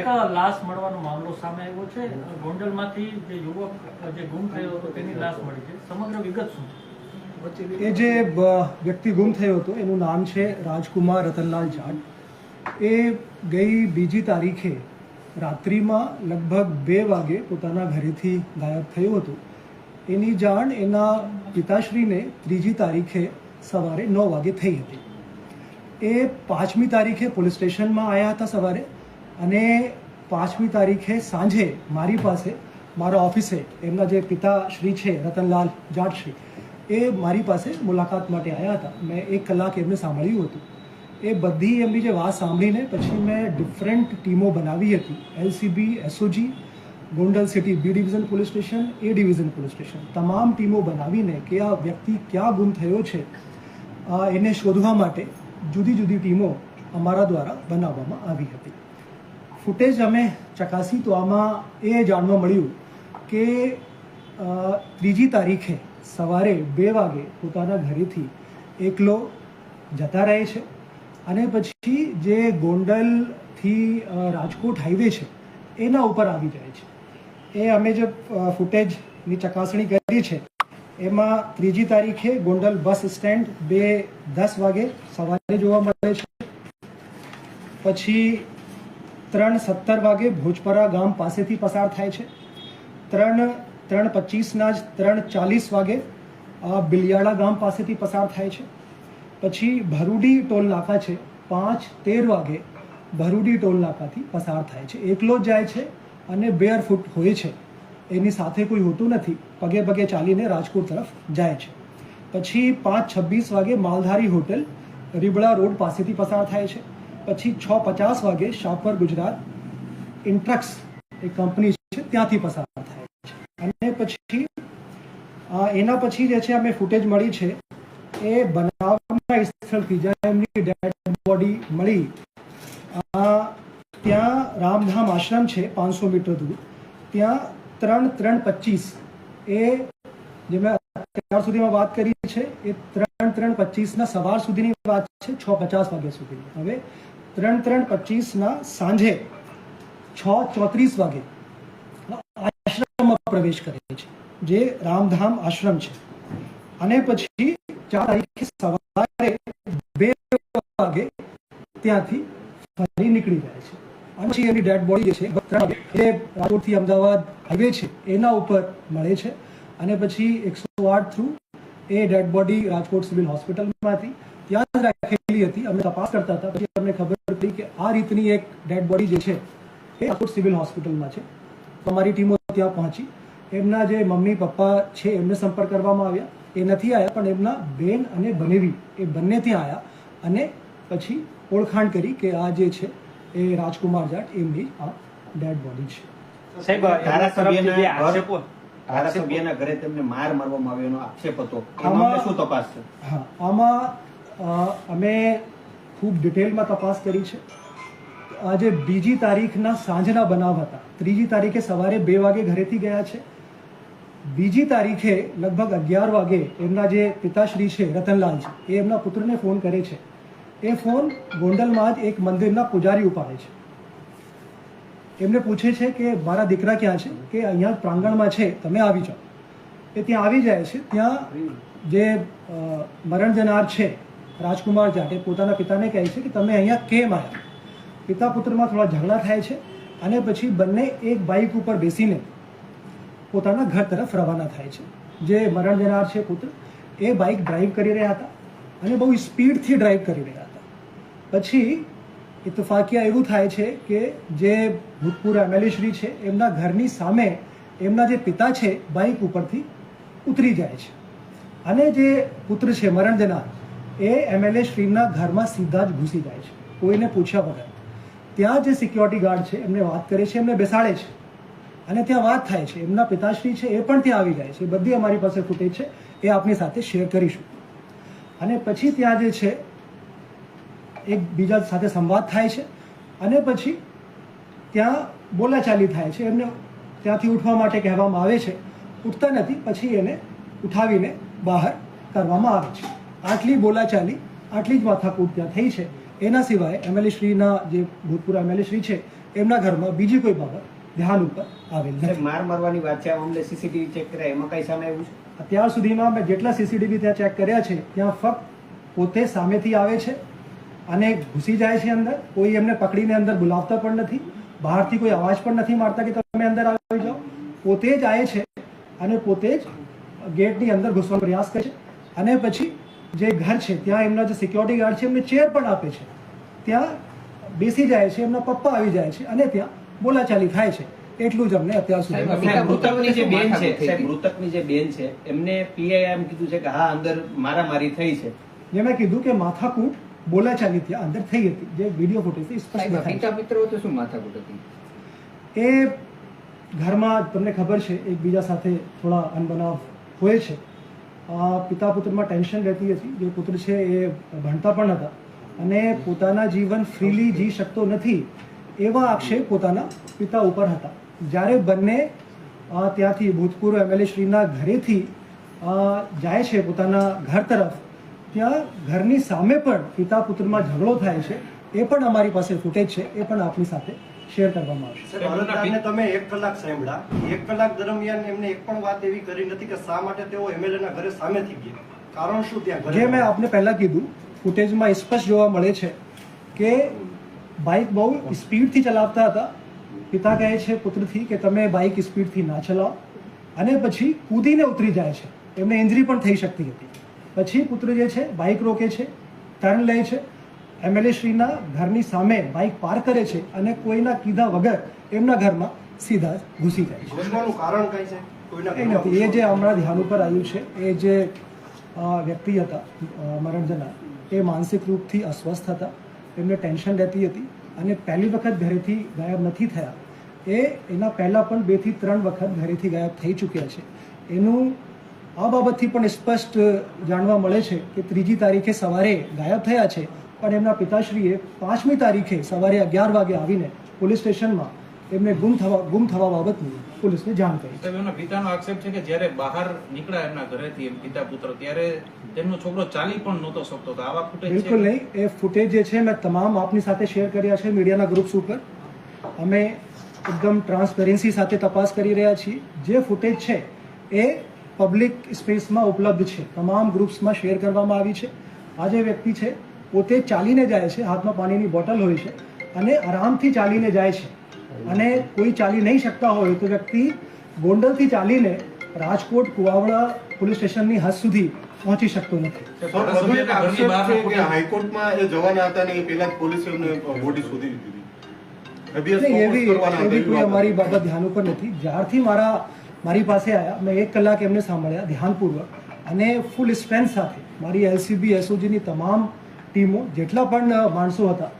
એક લાશ મળવાનો મામલો સામે આવ્યો છે. ગોંડલમાંથી જે યુવક, જે ગુમ થયો હતો, તેની લાશ મળી છે. સમગ્ર વિગત શું છે? એ જે વ્યક્તિ ગુમ થયો હતો, એનું નામ છે રાજકુમાર રતનલાલ જાટ એ ગઈ બીજી તારીખે રાત્રિમાં લગભગ બે વાગે પોતાના ઘરેથી ગાયબ થયું હતું. એની જાણ એના પિતાશ્રીને ત્રીજી તારીખે સવારે નવ વાગે થઈ હતી. એ પાંચમી તારીખે પોલીસ સ્ટેશનમાં આવ્યા હતા સવારે. અને પાંચમી તારીખે સાંજે મારી પાસે, મારા ઓફિસે, એમના જે પિતાશ્રી છે, રતનલાલ જાટશ્રી, એ મારી પાસે મુલાકાત માટે આવ્યા હતા. મેં એક કલાક એમને સાંભળ્યું હતું. એ બધી એમની જે વાત સાંભળીને પછી મેં ડિફરન્ટ ટીમો બનાવી હતી. LCB, SOG, Gondal city, B division, police station, A division, police station. તમામ ટીમો બનાવીને કે આ વ્યક્તિ ક્યાં ગુમ થયો છે એને શોધવા માટે જુદી જુદી ટીમો અમારા દ્વારા બનાવવામાં આવી હતી. ફૂટેજ અમે ચકાસી તો આમાં એ જાણવા મળ્યું કે ત્રીજી તારીખે સવારે બે વાગે પોતાના ઘરેથી એકલો જતા રહે છે અને પછી જે ગોંડલથી રાજકોટ હાઈવે છે, એના ઉપર આવી જાય છે. એ અમે જે ફૂટેજની ચકાસણી કરી છે, એમાં ત્રીજી તારીખે ગોંડલ બસ સ્ટેન્ડ બે દસ વાગે સવારે જોવા મળે છે. પછી ત્રણ સત્તર વાગે ભોજપરા ગામ પાસેથી પસાર થાય છે. ત્રણ ત્રણ પચીસના જ ત્રણ ચાલીસ વાગે બિલિયાળા ગામ પાસેથી પસાર થાય છે. પછી ભરૂડી ટોલ નાકા છે. પાંચ, તેર વાગે ભરૂડી ટોલ નાકાથી પસાર થાય છે. એકલો જ જાય છે અને બેર ફૂટ હોય છે. એની સાથે કોઈ હોતું નથી. પગે પગે ચાલીને રાજકોટ તરફ જાય છે. પછી પાંચ, છવ્વીસ વાગે માલધારી હોટેલ રીબડા રોડ પાસેથી પસાર થાય છે. પછી છ પચાસ વાગે શાપર ગુજરાત ઇન્ટ્રક્સ એ કંપની છે, ત્યાંથી પસાર થાય છે. અને પછી એના પછી જે છે, અમે ફૂટેજ મળી છે, એ બનાવના સ્થળથી જ્યાં, એમની ડેડ બોડી મળી. ત્યાં રામધામ આશ્રમ છે, પાંચસો મીટર દૂર. ત્યાં ત્રણ ત્રણ પચીસ એ જે મેં અત્યાર સુધીમાં વાત કરી છે, એ ત્રણ ત્રણ પચીસના સવાર સુધીની વાત છે, છ પચાસ વાગ્યા સુધીની. હવે ત્રણ ત્રણ પચીસના સાંજે છ ચોત્રીસ વાગે આશ્રમમાં પ્રવેશ કરે છે, જે રામધામ આશ્રમ છે. અને પછી ચાર તારીખે સવારે બે વાગે ત્યાંથી ફરી નીકળી જાય છે. અને પછી એની ડેડ બોડી જે છે એ રાજકોટથી અમદાવાદ હાઈવે છે, એના ઉપર મળે છે. અને પછી એકસો આઠ through a dead body Rajkot civil હોસ્પિટલમાંથી ત્યાં જ રાખેલી હતી અમે તપાસ કરતા હતા પછી અમને ખબર પડી કે આ રીતની એક ડેડ બોડી જે છે એ રાજકોટ સિવિલ હોસ્પિટલમાં છે. અમારી ટીમો ત્યાં પહોંચી. એમના જે મમ્મી પપ્પા છે એમને સંપર્ક કરવામાં આવ્યા. એ નથી આવ્યા પણ એમના બેન અને બનેવી એ બંને ત્યાં આવ્યા અને પછી ઓળખાણ કરી કે આ જે છે એ રાજકુમાર જાટ એમની આ ડેડ બોડી છે. સાહેબ એમના આક્ષેપો ધારાસભ્યના ઘરે તેમને માર મારવામાં આવ્યો એનો આક્ષેપ હતો. આમાં- શું તપાસ છે? હા આમાં અમે ખૂબ ડિટેલમાં તપાસ કરી છે. આજે બીજી તારીખના સાંજના બનાવ હતા. ત્રીજી તારીખે સવારે બે વાગે ઘરેથી ગયા છે. બીજી તારીખે લગભગ અગિયાર વાગે એમના જે પિતાશ્રી છે, રતનલાલ છે, એ એમના પુત્રને ફોન કરે છે. એ ફોન ગોંડલમાં જ એક મંદિરના પૂજારી ઉપાડે છે. એમને પૂછે છે કે મારા દીકરા ક્યાં છે? કે અહીંયા પ્રાંગણમાં છે. તમે આવી જાઓ. એ ત્યાં આવી જાય છે. ત્યાં જે મરણ જનાર છે રાજકુમાર જાટે પોતાના પિતાને કહે છે કે તમે અહીંયા કેમ આવ્યા? પિતા પુત્રમાં થોડા ઝઘડા થાય છે અને પછી બંને એક બાઇક ઉપર બેસીને પોતાના ઘર તરફ રવાના થાય છે. જે મરણ જનાર છે પુત્ર, એ બાઇક ડ્રાઈવ કરી રહ્યા હતા અને બહુ સ્પીડથી ડ્રાઈવ કરી રહ્યા હતા. પછી ઇતફાકિયા એવું થાય છે કે જે ભૂતપૂર્વ એમએલએશ્રી છે, એમના ઘરની સામે એમના જે પિતા છે બાઇક ઉપરથી ઉતરી જાય છે. અને જે પુત્ર છે, મરણ જનાર એ એમએલએ શ્રીના ઘરમાં સીધા જ ઘૂસી જાય છે. કોઈને પૂછ્યા વગર. ત્યાં જે સિક્યોરિટી ગાર્ડ છે, એમને વાત કરે છે, એમને બેસાડે છે. અને ત્યાં વાત થાય છે. એમના પિતાશ્રી છે, એ પણ ત્યાં આવી જાય છે. બધી અમારી પાસે ફૂટેજ છે. એ આપની સાથે શેર કરીશું. અને પછી ત્યાં જે છે, એક બીજા સાથે સંવાદ થાય છે. અને પછી ત્યાં બોલાચાલી થાય છે. એમને ત્યાંથી ઉઠવા માટે કહેવામાં આવે છે. ઉઠતા નથી. પછી એને ઉઠાવીને બહાર કરવામાં આવે છે. આટલી બોલાચાલી આટલી જ માથાકૂટ ત્યાં થઈ છે. એના સિવાય એમએલએ શ્રીના જે ભૂતપૂર્વ એમએલએ શ્રી છે એમના ઘરમાં બીજી કોઈ બાબત ધ્યાન ઉપર આવેલ નથી. માર મારવાની વાત છે અમને સીસીટીવી ચેક કર્યા એમાં કઈ સામે આવ્યું છે? અત્યાર સુધીમાં મેં જેટલા સીસીટીવી ત્યાં ચેક કર્યા છે ત્યાં ફક્ત પોતે સામેથી આવે છે અને ઘૂસી જાય છે અંદર. કોઈ એમને પકડીને અંદર બોલાવતા પણ નથી. બહારથી કોઈ અવાજ પણ નથી મારતા કે તમે અંદર આવી જાઓ. પોતે જ આવે છે અને પોતે જ ગેટની અંદર ઘૂસવાનો પ્રયાસ કરે છે. અને પછી જે ઘર છે ત્યાં એમના જે સિક્યોરિટી ગાર્ડ છે એમને ચેર પણ આપે છે. ત્યાં બેસી જાય છે એમના પપ્પા આવી જાય છે અને ત્યાં બોલાચાલી થાય છે. એટલું જ અમને અત્યાર સુધી મૃતકની જે બેન છે સાહેબ મૃતકની જે બેન છે એમને પીઆઈ એમ કીધું છે કે હા અંદર મારામારી થઈ છે. જે મેં કીધું કે માથાકૂટ બોલાચાલી ત્યાં અંદર થઈ હતી. જે વીડિયો ફૂટેજ સ્પષ્ટ પિતા મિત્રો તો શું માથાકૂટ હતી? એ ઘરમાં તમને ખબર છે એકબીજા સાથે થોડા અનબનાવ હોય છે. પિતા પુત્રમાં ટેન્શન રહેતી હતી. જે પુત્ર છે એ ભણતા પણ હતા. અને પોતાના જીવન ફ્રીલી જી શકતો નથી એવા આક્ષેપ પોતાના પિતા ઉપર હતા. જ્યારે બંને ત્યાંથી ભૂતપૂર્વ એમએલએ શ્રીના ઘરેથી જાય છે પોતાના ઘર તરફ, ત્યાં ઘરની સામે પણ પિતા પુત્રમાં ઝઘડો થાય છે. એ પણ અમારી પાસે ફૂટેજ છે. એ પણ આપની સાથે શેર કરવામાં આવશે. તમે એક કલાક સાંભળ્યા. એક કલાક દરમિયાન એમને એક પણ વાત એવી કરી નથી કે શા માટે તેઓ એમએલએ ના ઘરે સામેથી ગયા. કારણ શું ત્યાં ઘરે જે મેં આપને પહેલા કીધું ફૂટેજમાં સ્પષ્ટ જોવા મળે છે કે બાઇક બહુ સ્પીડથી ચલાવતા હતા. પિતા કહે છે પુત્રથી કે તમે બાઇક સ્પીડથી ના ચલાવો. અને પછી કૂદીને ઉતરી જાય છે. એમને ઇન્જરી પણ થઈ શકતી હતી. પછી પુત્ર જે છે બાઇક રોકે છે ટર્ન લે છે. એમએલએ શ્રીના ઘરની સામે બાઇક પાર્ક કરે છે અને કોઈના કીધા વગર એમના ઘરમાં સીધા જ ઘૂસી જાય છે. કારણ કઈ છે? એ નથી. એ જે હમણાં ધ્યાન ઉપર આવ્યું છે એ જે વ્યક્તિ હતા મરણજના એ માનસિક રૂપથી અસ્વસ્થ હતા એમને ટેન્શન રહેતી હતી અને પહેલી વખત ઘરેથી ગાયબ નથી થયા. એ એના પહેલાં પણ બેથી ત્રણ વખત ઘરેથી ગાયબ થઈ ચૂક્યા છે. એનું આ બાબતથી પણ સ્પષ્ટ જાણવા મળે છે કે ત્રીજી તારીખે સવારે ગાયબ થયા છે પણ એમના પિતાશ્રીએ પાંચમી તારીખે સવારે અગિયાર વાગે આવીને પોલીસ સ્ટેશનમાં એમને ગુમ થવા ગુમ થવા બાબતની પોલીસને જાણ કરી. એમના પિતાનો આક્ષેપ છે કે જ્યારે બહાર નીકળ્યા એમના ઘરેથી એમ પિતા પુત્ર ત્યારે તેમનો છોકરો ચાલી પણ નહોતો શકતો. તો આવા ફૂટેજ બિલકુલ નહીં. એ ફૂટેજ જે છે મેં તમામ આપની સાથે શેર કર્યા છે મીડિયાના ગ્રુપ્સ ઉપર. અમે એકદમ ટ્રાન્સપેરન્સી સાથે તપાસ કરી રહ્યા છીએ. જે ફૂટેજ છે એ પબ્લિક સ્પેસમાં ઉપલબ્ધ છે. તમામ ગ્રુપ્સમાં શેર કરવામાં આવી છે. આ જે વ્યક્તિ છે પોતે ચાલીને જાય છે હાથમાં પાણીની બોટલ હોય છે અને આરામથી ચાલીને જાય છે. અને કોઈ ચાલી નહીં શકતા હોય તો વ્યક્તિ ગોંડલથી ચાલીને રાજકોટ કુવાવડા પોલીસ સ્ટેશનની હદ સુધી પહોંચી શકતો નથી. હાઈકોર્ટમાં એ જવાના હતા ને એ પહેલા પોલીસે બોડી શોધી દીધી એવી એવી કોઈ અમારી બાબત ધ્યાન ઉપર નથી. જ્યારથી મારા મારી પાસે આવ્યા મેં એક કલાક એમને સાંભળ્યા ધ્યાનપૂર્વક. અને ફૂલ સ્ટ્રેન્થ સાથે મારી એલસીબી એસઓજીની તમામ ટીમો જેટલા પણ માણસો હતા